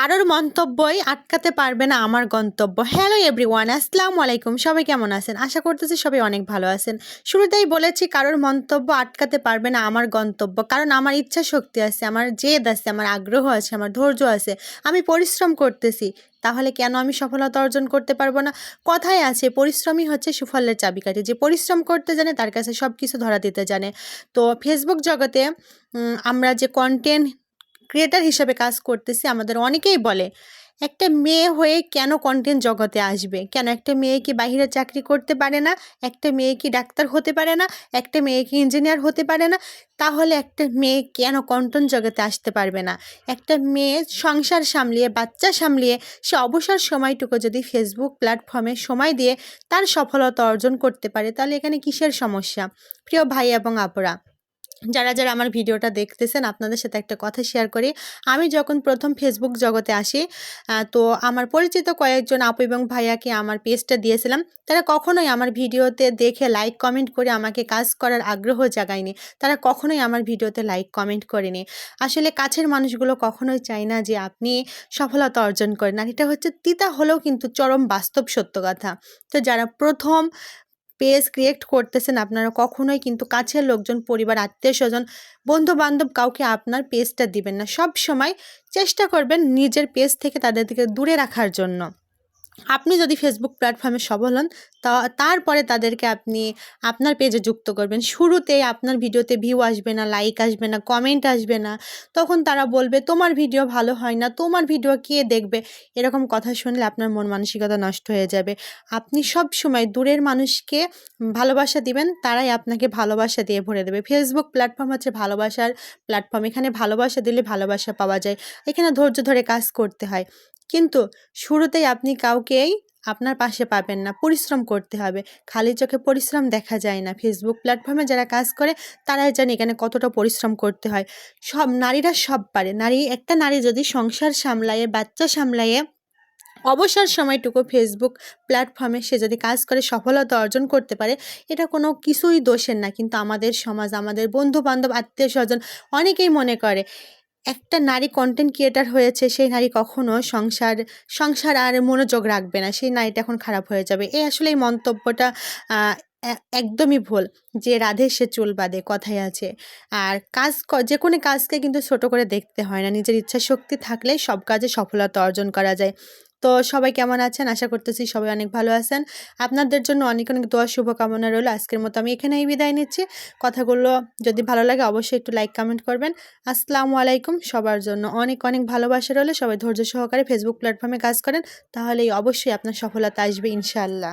কারোর মন্তব্যই আটকাতে পারবে না আমার গন্তব্য। হ্যালো এভরিওয়ান আসসালামু আলাইকুম। সবাই কেমন আছেন? আশা করতেছি সবাই অনেক ভালো আছেন। শুরুতেই বলেছি কারোর মন্তব্য আটকাতে পারবে না আমার গন্তব্য। কারণ আমার ইচ্ছা শক্তি আছে, আমার জেদ আছে, আমার আগ্রহ আছে, আমার ধৈর্য আছে। আমি পরিশ্রম করতেছি। তাহলে কেন আমি সফলতা অর্জন করতে পারব না? কথায় আছে, পরিশ্রমই হচ্ছে সুফলের চাবিকাঠি। যে পরিশ্রম করতে জানে, তার কাছে সব কিছু ধরা দিতে জানে। তো ফেসবুক জগতে আমরা যে কন্টেন্ট ক্রিয়েটার হিসাবে কাজ করতেছি, আমাদের অনেকেই বলে, একটা মেয়ে হয়ে কেন কন্টেন্ট জগতে আসবে? কেন একটা মেয়ে কি বাইরে চাকরি করতে পারে না? একটা মেয়ে কি ডাক্তার হতে পারে না? একটা মেয়ে কি ইঞ্জিনিয়ার হতে পারে না? তাহলে একটা মেয়ে কেন কন্টেন্ট জগতে আসতে পারবে না? একটা মেয়ে সংসার সামলিয়ে, বাচ্চা সামলিয়ে, সে অবসর সময়টুকু যদি ফেসবুক প্ল্যাটফর্মে সময় দিয়ে তার সফলতা অর্জন করতে পারে, তাহলে এখানে কিসের সমস্যা? প্রিয় ভাই এবং আপুরা যারা যারা আমার ভিডিওটা দেখতেছেন, আপনাদের সাথে একটা কথা শেয়ার করি। আমি যখন প্রথম ফেসবুক জগতে আসি তো আমার পরিচিত কয়েকজন আপু এবং ভাইয়াকে আমার পেজটা দিয়েছিলাম। তারা কখনোই আমার ভিডিওতে দেখে লাইক কমেন্ট করে আমাকে কাজ করার আগ্রহ জাগায়নি। তারা কখনোই আমার ভিডিওতে লাইক কমেন্ট করেনি। আসলে কাছের মানুষগুলো কখনোই চায় না যে আপনি সফলতা অর্জন করেন। আর এটা হচ্ছে তিতা হলেও কিন্তু চরম বাস্তব সত্য কথা। তো যারা প্রথম পেজ ক্রিয়েট করতেছেন আপনারা, কখনোই কিন্তু কাছের লোকজন, পরিবার, আত্মীয় স্বজন বন্ধু বান্ধব কাউকে আপনার পেজটা দিবেন না। সব সময় চেষ্টা করবেন নিজের পেজ থেকে তাদেরকে দূরে রাখার জন্য। আপনি যদি ফেসবুক প্ল্যাটফর্মে সফল হন, তা, তারপরে তাদেরকে আপনি আপনার পেজে যুক্ত করবেন। শুরুতেই আপনার ভিডিওতে ভিউ আসবে না লাইক আসবে না কমেন্ট আসবে না। তখন তারা বলবে, তোমার ভিডিও ভালো হয় না, তোমার ভিডিও কে দেখবে? এরকম কথা শুনলে আপনার মন মানসিকতা নষ্ট হয়ে যাবে। আপনি সব সময় দূরের মানুষকে ভালোবাসা দিবেন, তারাই আপনাকে ভালোবাসা দিয়ে ভরে দেবে। ফেসবুক প্ল্যাটফর্ম হচ্ছে ভালোবাসার প্ল্যাটফর্ম এখানে ভালোবাসা দিলে ভালোবাসা পাওয়া যায়। এখানে ধৈর্য ধরে কাজ করতে হয়। কিন্তু শুরুতেই আপনি কাউকেই আপনার পাশে পাবেন না। পরিশ্রম করতে হবে। খালি চোখে পরিশ্রম দেখা যায় না। ফেসবুক প্ল্যাটফর্মে যারা কাজ করে, তারাই জানে এখানে কতটা পরিশ্রম করতে হয়। সব নারীরা সব পারে। নারী, একটা নারী যদি সংসার সামলায়ে, বাচ্চা সামলায়ে, অবসর সময়টুকু ফেসবুক প্ল্যাটফর্মে সে যদি কাজ করে, সফলতা অর্জন করতে পারে, এটা কোনো কিছুই দোষের না। কিন্তু আমাদের সমাজ, আমাদের বন্ধু বান্ধব আত্মীয় স্বজন অনেকেই মনে করে একটা নারী কন্টেন্ট ক্রিয়েটার হয়েছে, সেই নারী কখনো সংসার সংসার আর মনোযোগ রাখবে না। সেই নারীটা এখন খারাপ হয়ে যাবে। এই আসলে এই মন্তব্যটা একদমই ভুল যে রাধে সে চুল বাঁধে কথাই আছে। আর কাজ যে কোনো কাজকে কিন্তু ছোট করে দেখতে হয় না। নিজের ইচ্ছা শক্তি থাকলে সব কাজে সফলতা অর্জন করা যায়। তো সবাই কেমন আছেন? আশা করতেছি সবাই অনেক ভালো আছেন। আপনাদের জন্য অনেক অনেক দোয়া, শুভকামনা রইল। আজকের মতো আমি এখানেই বিদায় নিচ্ছি। কথাগুলো যদি ভালো লাগে অবশ্যই একটু লাইক কমেন্ট করবেন। আসসালামু আলাইকুম। সবার জন্য অনেক অনেক ভালোবাসা রইলে। সবাই ধৈর্য সহকারে ফেসবুক প্ল্যাটফর্মে কাজ করেন। তাহলেই অবশ্যই আপনার সফলতা আসবে ইনশাআল্লাহ।